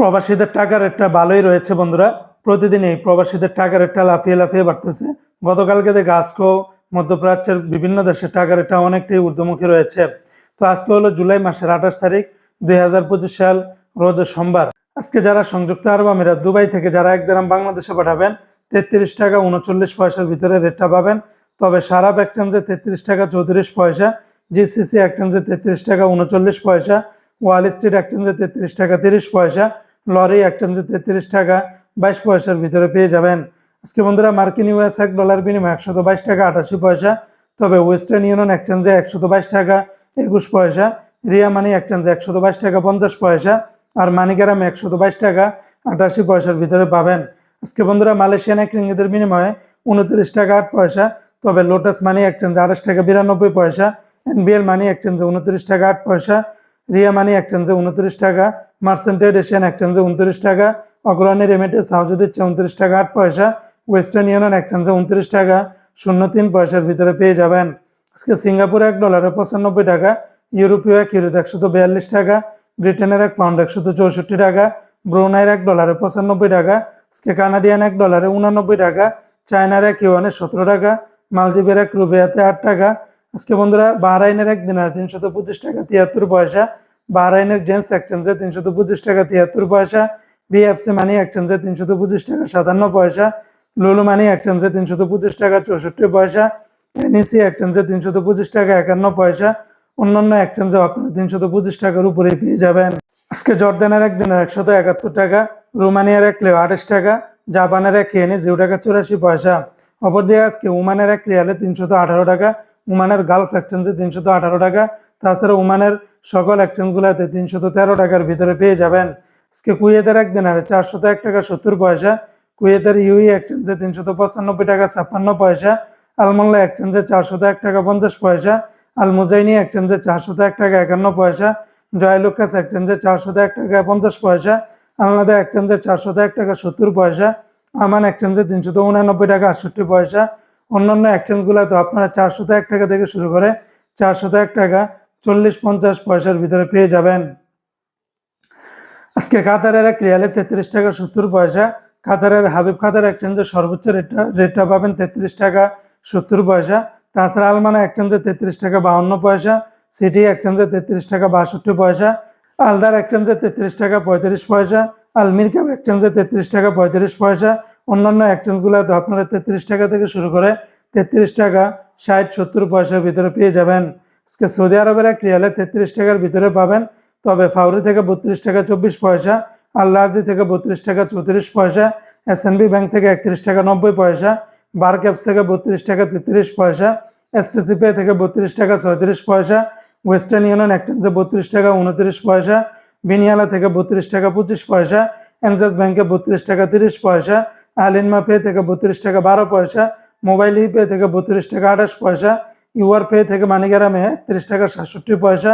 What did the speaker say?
প্রবাসীদের টাকার একটা ভালোই রয়েছে বন্ধুরা। প্রতিদিন এই প্রবাসীদের টাকার একটা লাফিয়ে লাফিয়ে বাড়তেছে। গতকালকে দেখে আজকেও মধ্যপ্রাচ্যের বিভিন্ন দেশের টাকার রেটটা অনেকটাই ঊর্ধ্বমুখী রয়েছে। তো আজকে হলো জুলাই মাসের আঠাশ তারিখ, দুই হাজার পঁচিশ সাল, রোজ সোমবার। আজকে যারা সংযুক্ত আরব আমিরাত, দুবাই থেকে যারা এক দেরাম বাংলাদেশে পাঠাবেন, তেত্রিশ টাকা উনচল্লিশ পয়সার ভিতরে রেটটা পাবেন। তবে সারাপ এক্সচেঞ্জে তেত্রিশ টাকা চৌত্রিশ পয়সা, জিসিসি এক্সচেঞ্জে তেত্রিশ টাকা উনচল্লিশ পয়সা, ওয়াল স্ট্রিট এক্সচেঞ্জে তেত্রিশ টাকা তিরিশ পয়সা লরি এক এক্সচেঞ্জে তেত্রিশ টাকা বাইশ পয়সার ভিতরে পেয়ে যাবেন। আজকে বন্ধুরা মার্কিন ইউএস এক ডলার বিনিময়ে একশত বাইশ টাকা, আটাশি পয়সা। তবে ওয়েস্টার্ন ইউনিয়ন এক্সচেঞ্জে একশত বাইশ টাকা, একুশ পয়সা। রিয়া মানি এক এক্সচেঞ্জে একশত বাইশ টাকা, পঞ্চাশ পয়সা। আর মানিকারামে একশত বাইশ টাকা, আটাশি পয়সার ভিতরে পাবেন। আজকে বন্ধুরা মালয়েশিয়ান এক রিঙ্গিতের বিনিময়ে উনত্রিশ টাকা, আট পয়সা। তবে লোটাস মানি এক এক্সচেঞ্জে আঠাশ টাকা, বিরানব্বই পয়সা। এনবিএল মানি এক এক্সচেঞ্জে উনত্রিশ টাকা, আট পয়সা। রিয়া মানি এক এক্সচেঞ্জে উনত্রিশ টাকা মার্সেন্টেড এশিয়ান এক্সচেঞ্জে উনত্রিশ টাকা অগ্রণী রেমিটেন্স হাউজে দিচ্ছে উনত্রিশ টাকা আট পয়সা ওয়েস্টার্ন ইউনিয়ন এক্সচেঞ্জে উনত্রিশ টাকা, শূন্য তিন পয়সার ভিতরে পেয়ে যাবেন। আজকে সিঙ্গাপুরে এক ডলারে পঁচানব্বই টাকা, ইউরোপীয় এক ইউরোতে একশত বিয়াল্লিশ টাকা, ব্রিটেনের এক পাউন্ড একশত চৌষট্টি টাকা, ব্রুনাইয়ের এক ডলারে পঁচানব্বই টাকা, আজকে কানাডিয়ান এক ডলারে উনানব্বই টাকা, চায়নার এক ইউয়ানে সতেরো টাকা, মালদ্বীপের এক রুবিয়াতে আট টাকা, আজকে বন্ধুরা বাহরাইনের এক দিনারে তিনশত পঁচিশ টাকা, তিয়াত্তর পয়সা বাহরাইনের জেন্স এক্সচেঞ্জে তিনশত পঁচিশ টাকা, তিয়াত্তর পয়সা, বিএফসি মানি এক্সচেঞ্জে তিনশত পঁচিশ টাকা, সাতান্ন পয়সা, লুলু মানি এক্সচেঞ্জে তিনশত পঁচিশ টাকা, চৌষট্টি পয়সা, এনইসি এক্সচেঞ্জে তিনশত পঁচিশ টাকা, একান্ন পয়সা, অন্যান্য এক্সচেঞ্জে আপনারা তিনশত পঁচিশ টাকার উপরে পেয়ে যাবেন। আজকে জর্দানের এক দিনের একশত একাত্তর টাকা, রোমানিয়ার এক লেও আঠাশ টাকা, জাপানের এক কেনে জিরো টাকা চুরাশি পয়সা। অপর অপরদিকে আজকে ওমানের এক রিয়ালে তিনশত আঠারো টাকা, ওমানের গালফ এক্সচেঞ্জে তিনশত আঠারো টাকা তাছাড়া ওমানের সকল এক্সচেঞ্জগুলোতে তিনশত তেরো টাকার ভিতরে পেয়ে যাবেন। আজকে কুয়েতের একদিন দিনারে চারশত এক টাকা সত্তর পয়সা, কুয়েতের ইউই এক্সচেঞ্জে তিনশত পঁচানব্বই টাকা ছাপ্পান্ন পয়সা আলমোল্লা এক্সচেঞ্জে চারশত এক টাকা পঞ্চাশ পয়সা আল মুজাইনি এক্সচেঞ্জে চারশত এক টাকা একান্ন পয়সা, জয়লুকাস এক্সচেঞ্জে চারশত এক টাকা পঞ্চাশ পয়সা, আলনাদা এক্সচেঞ্জে চারশত এক টাকা সত্তর পয়সা, আমান এক্সচেঞ্জে তিনশত উনানব্বই টাকা আটষট্টি পয়সা। অন্যান্য এক্সচেঞ্জগুলোতে আপনারা চারশত এক টাকা থেকে শুরু করে চারশত এক টাকা চল্লিশ পঞ্চাশ পয়সার ভিতরে পেয়ে যাবেন। আজকে কাতারের এক রিয়ালে তেত্রিশ টাকা সত্তর পয়সা, কাতারের হাবিব কাতার এক্সচেঞ্জের সর্বোচ্চ রেটটা রেটটা পাবেন তেত্রিশ টাকা সত্তর পয়সা। তাছাড়া আলমানা এক্সচেঞ্জে তেত্রিশ টাকা বাহান্ন পয়সা, সিটি এক্সচেঞ্জে তেত্রিশ টাকা বাষট্টি পয়সা, আলদার এক্সচেঞ্জে তেত্রিশ টাকা পঁয়ত্রিশ পয়সা আলমির ক্যাব এক্সচেঞ্জে তেত্রিশ টাকা পঁয়ত্রিশ পয়সা। অন্যান্য এক্সচেঞ্জগুলোতে আপনারা তেত্রিশ টাকা থেকে শুরু করে তেত্রিশ টাকা ষাট সত্তর পয়সার ভিতরে পেয়ে যাবেন। আজকে সৌদি আরবের এক রিয়ালে তেত্রিশ টাকার ভিতরে পাবেন। তবে ফাউরি থেকে বত্রিশ টাকা চব্বিশ পয়সা আল্লাহাজি থেকে বত্রিশ টাকা চৌত্রিশ পয়সা, এস ব্যাংক থেকে একত্রিশ টাকা নব্বই পয়সা বার ক্যাপস থেকে বত্রিশ টাকা তেত্রিশ পয়সা এসটিসি পে থেকে বত্রিশ টাকা ছয়ত্রিশ পয়সা, ওয়েস্টার্ন ইউনিয়ন এক্সচেঞ্জে বত্রিশ টাকা উনত্রিশ পয়সা, বিনিয়ালা থেকে বত্রিশ টাকা পঁচিশ পয়সা, এনজাস ব্যাংকে বত্রিশ টাকা তিরিশ পয়সা আলিনমা পে থেকে বত্রিশ টাকা বারো পয়সা, মোবাইল ই পে থেকে বত্রিশ টাকা আঠাশ পয়সা ইউআর পে থেকে মানিগ্রামে একত্রিশ টাকা সাতষট্টি পয়সা